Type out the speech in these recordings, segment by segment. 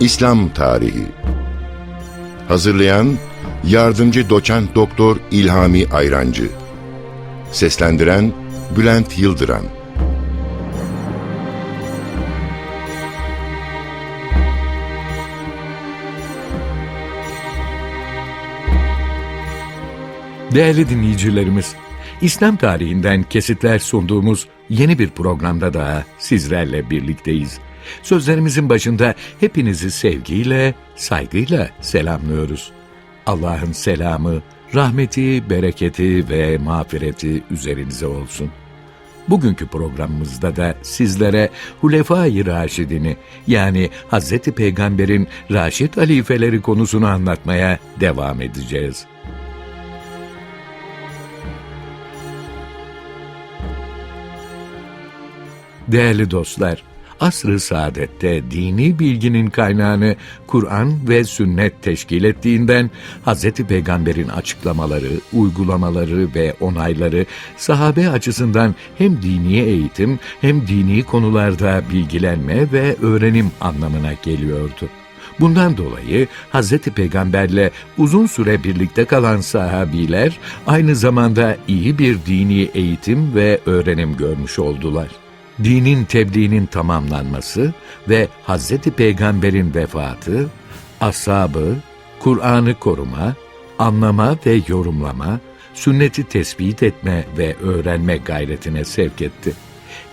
İslam Tarihi. Hazırlayan Yardımcı Doçent Doktor İlhami Ayrancı. Seslendiren Bülent Yıldıran. Değerli dinleyicilerimiz, İslam tarihinden kesitler sunduğumuz yeni bir programda daha sizlerle birlikteyiz. Sözlerimizin başında hepinizi sevgiyle, saygıyla selamlıyoruz. Allah'ın selamı, rahmeti, bereketi ve mağfireti üzerinize olsun. Bugünkü programımızda da sizlere Hulefai Raşidini yani Hz. Peygamber'in Raşid halifeleri konusunu anlatmaya devam edeceğiz. Değerli dostlar, asr-ı saadette dini bilginin kaynağını Kur'an ve sünnet teşkil ettiğinden Hz. Peygamber'in açıklamaları, uygulamaları ve onayları sahabe açısından hem dini eğitim hem dini konularda bilgilenme ve öğrenim anlamına geliyordu. Bundan dolayı Hz. Peygamberle uzun süre birlikte kalan sahabiler aynı zamanda iyi bir dini eğitim ve öğrenim görmüş oldular dinin tebliğinin tamamlanması ve Hazreti Peygamber'in vefatı, ashabı, Kur'an'ı koruma, anlama ve yorumlama, sünneti tespit etme ve öğrenme gayretine sevk etti.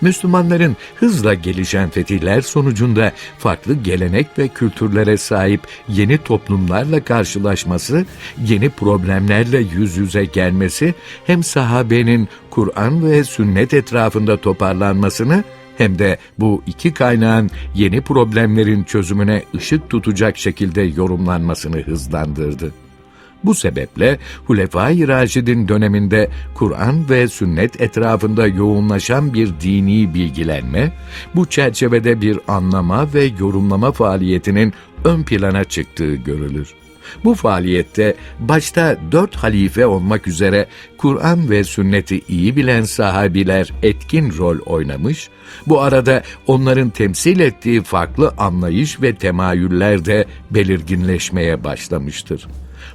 Müslümanların hızla gelişen fetihler sonucunda farklı gelenek ve kültürlere sahip yeni toplumlarla karşılaşması, yeni problemlerle yüz yüze gelmesi hem sahabenin Kur'an ve sünnet etrafında toparlanmasını hem de bu iki kaynağın yeni problemlerin çözümüne ışık tutacak şekilde yorumlanmasını hızlandırdı. Bu sebeple Hulefai Raşid'in döneminde Kur'an ve sünnet etrafında yoğunlaşan bir dini bilgilenme, bu çerçevede bir anlama ve yorumlama faaliyetinin ön plana çıktığı görülür. Bu faaliyette başta dört halife olmak üzere Kur'an ve sünneti iyi bilen sahabiler etkin rol oynamış, bu arada onların temsil ettiği farklı anlayış ve temayüller de belirginleşmeye başlamıştır.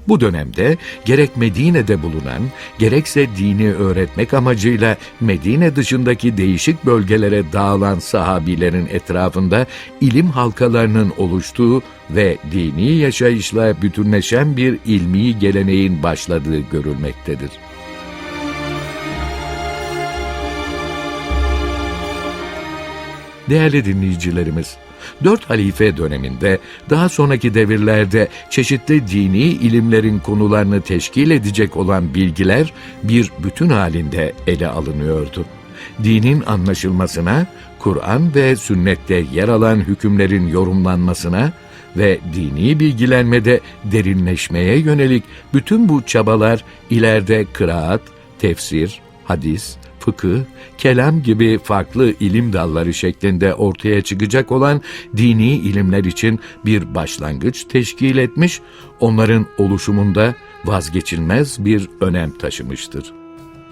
Bu dönemde gerek Medine'de bulunan, gerekse dini öğretmek amacıyla Medine dışındaki değişik bölgelere dağılan sahabilerin etrafında ilim halkalarının oluştuğu ve dini yaşayışla bütünleşen bir ilmi geleneğin başladığı görülmektedir. Değerli dinleyicilerimiz, Dört halife döneminde daha sonraki devirlerde çeşitli dini ilimlerin konularını teşkil edecek olan bilgiler bir bütün halinde ele alınıyordu. Dinin anlaşılmasına, Kur'an ve sünnette yer alan hükümlerin yorumlanmasına ve dini bilgilenmede derinleşmeye yönelik bütün bu çabalar ileride kıraat, tefsir, hadis, fıkıh, kelam gibi farklı ilim dalları şeklinde ortaya çıkacak olan dini ilimler için bir başlangıç teşkil etmiş, onların oluşumunda vazgeçilmez bir önem taşımıştır.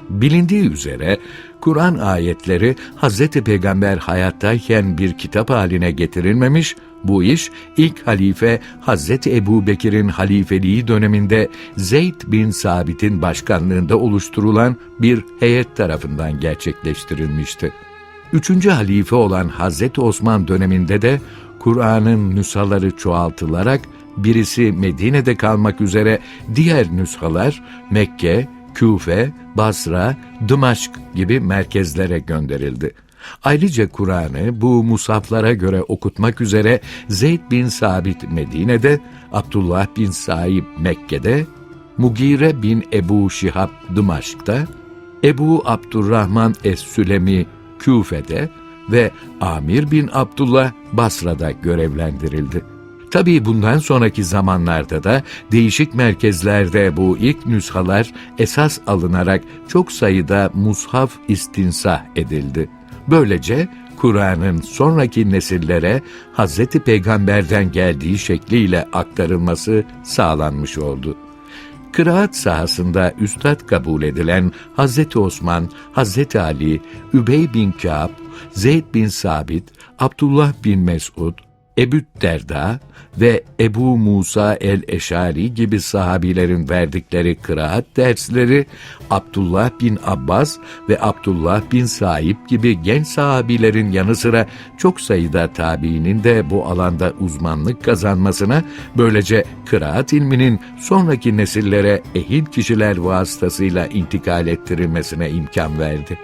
Bilindiği üzere Kur'an ayetleri Hz. Peygamber hayattayken bir kitap haline getirilmemiş, bu iş ilk halife Hz. Ebu Bekir'in halifeliği döneminde Zeyd bin Sabit'in başkanlığında oluşturulan bir heyet tarafından gerçekleştirilmişti. Üçüncü halife olan Hz. Osman döneminde de Kur'an'ın nüshaları çoğaltılarak birisi Medine'de kalmak üzere diğer nüshalar Mekke, Küfe, Basra, Dımaşk gibi merkezlere gönderildi. Ayrıca Kur'an'ı bu musaflara göre okutmak üzere Zeyd bin Sabit Medine'de, Abdullah bin Saib Mekke'de, Mugire bin Ebu Şihab Dımaşk'ta, Ebu Abdurrahman Es-Sülemi Küfe'de ve Amir bin Abdullah Basra'da görevlendirildi. Tabii bundan sonraki zamanlarda da değişik merkezlerde bu ilk nüshalar esas alınarak çok sayıda mushaf istinsah edildi. Böylece Kur'an'ın sonraki nesillere Hz. Peygamber'den geldiği şekliyle aktarılması sağlanmış oldu. Kıraat sahasında üstad kabul edilen Hz. Osman, Hz. Ali, Übey bin Kâb, Zeyd bin Sabit, Abdullah bin Mesud, Ebu Derda ve Ebu Musa el-Eşari gibi sahabilerin verdikleri kıraat dersleri, Abdullah bin Abbas ve Abdullah bin Saib gibi genç sahabilerin yanı sıra çok sayıda tabiinin de bu alanda uzmanlık kazanmasına, böylece kıraat ilminin sonraki nesillere ehil kişiler vasıtasıyla intikal ettirilmesine imkan verdi.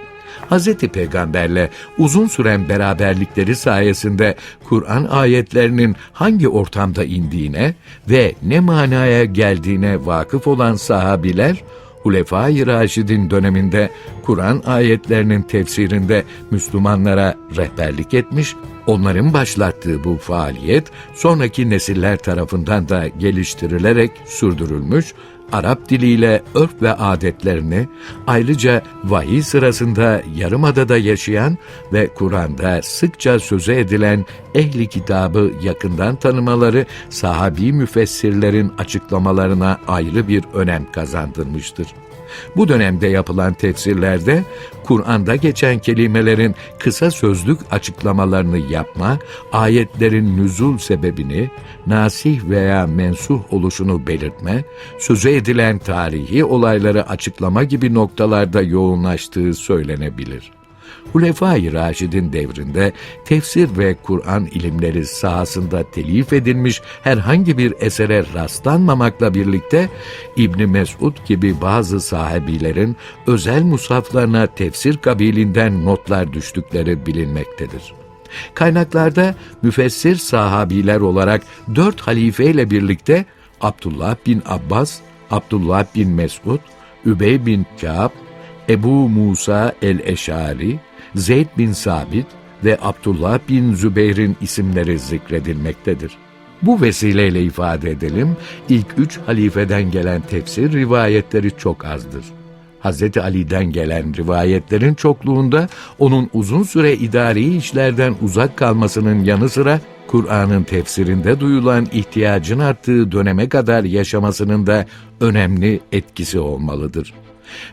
Hz. Peygamberle uzun süren beraberlikleri sayesinde Kur'an ayetlerinin hangi ortamda indiğine ve ne manaya geldiğine vakıf olan sahabiler, Hulefai Raşid'in döneminde Kur'an ayetlerinin tefsirinde Müslümanlara rehberlik etmiş, onların başlattığı bu faaliyet sonraki nesiller tarafından da geliştirilerek sürdürülmüş, Arap diliyle örf ve adetlerini, ayrıca vahiy sırasında Yarımada'da yaşayan ve Kur'an'da sıkça sözü edilen ehli kitabı yakından tanımaları sahabi müfessirlerin açıklamalarına ayrı bir önem kazandırmıştır. Bu dönemde yapılan tefsirlerde Kur'an'da geçen kelimelerin kısa sözlük açıklamalarını yapma, ayetlerin nüzul sebebini, nasih veya mensuh oluşunu belirtme, sözü edilen tarihi olayları açıklama gibi noktalarda yoğunlaştığı söylenebilir. Hulefai Raşid'in devrinde tefsir ve Kur'an ilimleri sahasında telif edilmiş herhangi bir esere rastlanmamakla birlikte İbn Mesud gibi bazı sahabilerin özel musaflarına tefsir kabilinden notlar düştükleri bilinmektedir. Kaynaklarda müfessir sahabiler olarak dört halifeyle birlikte Abdullah bin Abbas, Abdullah bin Mesud, Übey bin Kâb, Ebu Musa el-Eşari, Zeyd bin Sabit ve Abdullah bin Zübeyir'in isimleri zikredilmektedir. Bu vesileyle ifade edelim, ilk üç halifeden gelen tefsir rivayetleri çok azdır. Hz. Ali'den gelen rivayetlerin çokluğunda onun uzun süre idari işlerden uzak kalmasının yanı sıra Kur'an'ın tefsirinde duyulan ihtiyacın arttığı döneme kadar yaşamasının da önemli etkisi olmalıdır.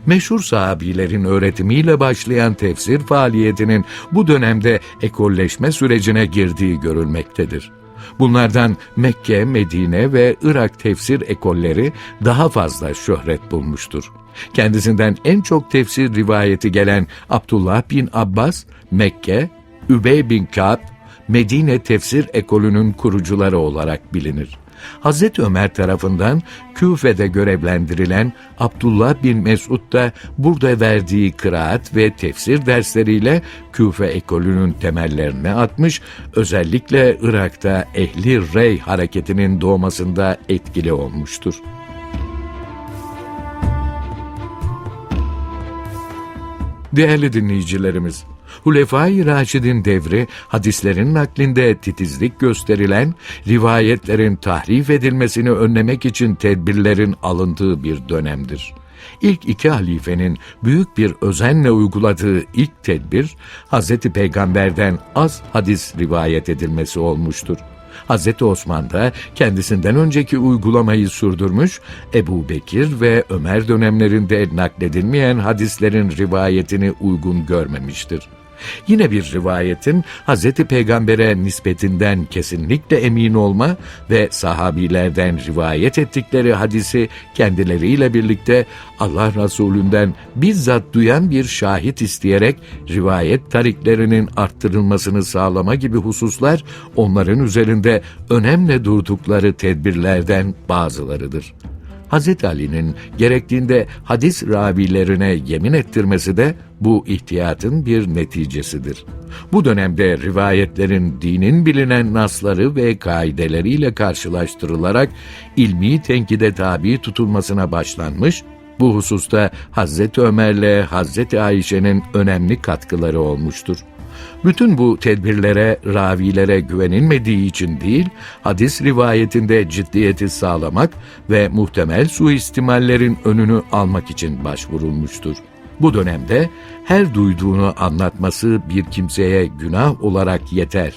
Meşhur sahabilerin öğretimiyle başlayan tefsir faaliyetinin bu dönemde ekolleşme sürecine girdiği görülmektedir. Bunlardan Mekke, Medine ve Irak tefsir ekolleri daha fazla şöhret bulmuştur. Kendisinden en çok tefsir rivayeti gelen Abdullah bin Abbas, Mekke, Übey bin Ka'b, Medine tefsir ekolünün kurucuları olarak bilinir. Hazreti Ömer tarafından Küfe'de görevlendirilen Abdullah bin Mesud da burada verdiği kıraat ve tefsir dersleriyle Küfe ekolünün temellerini atmış, özellikle Irak'ta Ehli Rey hareketinin doğmasında etkili olmuştur. Değerli dinleyicilerimiz, Hulefai Raşid'in devri hadislerin naklinde titizlik gösterilen, rivayetlerin tahrif edilmesini önlemek için tedbirlerin alındığı bir dönemdir. İlk iki halifenin büyük bir özenle uyguladığı ilk tedbir, Hz. Peygamber'den az hadis rivayet edilmesi olmuştur. Hz. Osman da kendisinden önceki uygulamayı sürdürmüş, Ebu Bekir ve Ömer dönemlerinde nakledilmeyen hadislerin rivayetini uygun görmemiştir. Yine bir rivayetin Hz. Peygamber'e nispetinden kesinlikle emin olma ve sahabilerden rivayet ettikleri hadisi kendileriyle birlikte Allah Resulünden bizzat duyan bir şahit isteyerek rivayet tariklerinin arttırılmasını sağlama gibi hususlar onların üzerinde önemli durdukları tedbirlerden bazılarıdır. Hz. Ali'nin gerektiğinde hadis ravilerine yemin ettirmesi de bu ihtiyatın bir neticesidir. Bu dönemde rivayetlerin dinin bilinen nasları ve kaideleriyle karşılaştırılarak ilmi tenkide tabi tutulmasına başlanmış, bu hususta Hazreti Ömer'le Hazreti Ayşe'nin önemli katkıları olmuştur. Bütün bu tedbirlere, ravilere güvenilmediği için değil, hadis rivayetinde ciddiyeti sağlamak ve muhtemel suistimallerin önünü almak için başvurulmuştur. Bu dönemde her duyduğunu anlatması bir kimseye günah olarak yeter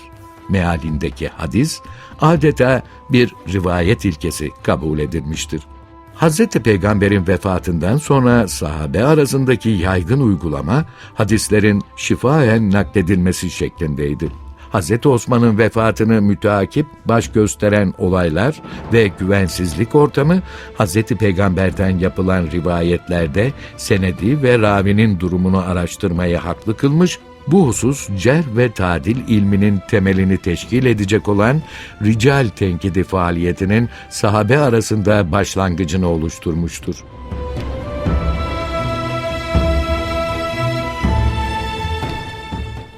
mealindeki hadis adeta bir rivayet ilkesi kabul edilmiştir. Hz. Peygamber'in vefatından sonra sahabe arasındaki yaygın uygulama hadislerin şifaen nakledilmesi şeklindeydi. Hz. Osman'ın vefatını müteakip baş gösteren olaylar ve güvensizlik ortamı, Hz. Peygamber'den yapılan rivayetlerde senedi ve ravinin durumunu araştırmayı haklı kılmış, bu husus cer ve tadil ilminin temelini teşkil edecek olan rical tenkidi faaliyetinin sahabe arasında başlangıcını oluşturmuştur.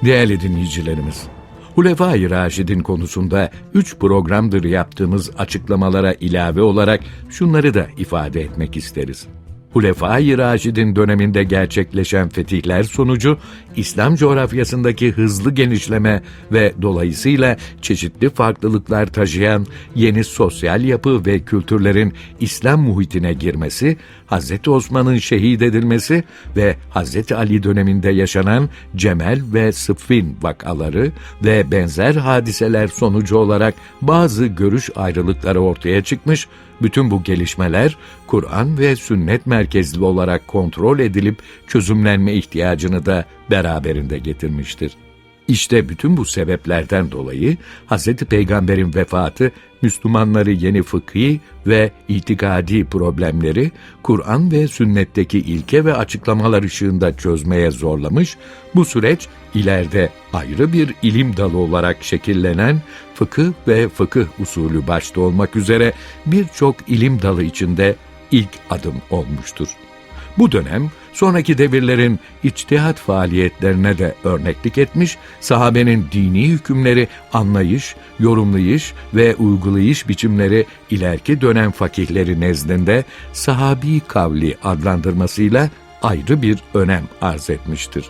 Değerli dinleyicilerimiz, Hulefai Raşid'in konusunda üç programdır yaptığımız açıklamalara ilave olarak şunları da ifade etmek isteriz. Hulefai Raşid'in döneminde gerçekleşen fetihler sonucu İslam coğrafyasındaki hızlı genişleme ve dolayısıyla çeşitli farklılıklar taşıyan yeni sosyal yapı ve kültürlerin İslam muhitine girmesi, Hz. Osman'ın şehit edilmesi ve Hz. Ali döneminde yaşanan Cemel ve Sıffin vakaları ve benzer hadiseler sonucu olarak bazı görüş ayrılıkları ortaya çıkmış, bütün bu gelişmeler Kur'an ve sünnet merkezli olarak kontrol edilip çözümlenme ihtiyacını da beraberinde getirmiştir. İşte bütün bu sebeplerden dolayı Hz. Peygamber'in vefatı Müslümanları yeni fıkhi ve itikadi problemleri Kur'an ve sünnetteki ilke ve açıklamalar ışığında çözmeye zorlamış, bu süreç ileride ayrı bir ilim dalı olarak şekillenen fıkıh ve fıkıh usulü başta olmak üzere birçok ilim dalı içinde ilk adım olmuştur. Bu dönem sonraki devirlerin içtihat faaliyetlerine de örneklik etmiş, sahabenin dini hükümleri anlayış, yorumlayış ve uygulayış biçimleri ileriki dönem fakihleri nezdinde sahabi kavli adlandırmasıyla ayrı bir önem arz etmiştir.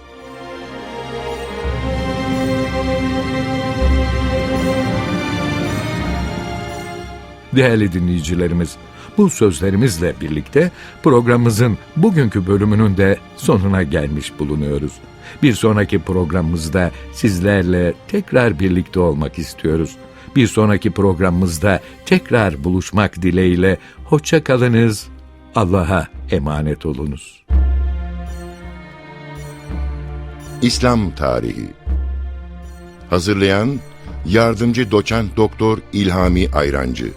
Değerli dinleyicilerimiz, bu sözlerimizle birlikte programımızın bugünkü bölümünün de sonuna gelmiş bulunuyoruz. Bir sonraki programımızda sizlerle tekrar birlikte olmak istiyoruz. Bir sonraki programımızda tekrar buluşmak dileğiyle hoşça kalınız. Allah'a emanet olunuz. İslam Tarihi Hazırlayan Yardımcı Doçent Doktor İlhami Ayrancı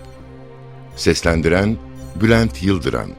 Seslendiren Bülent Yıldıran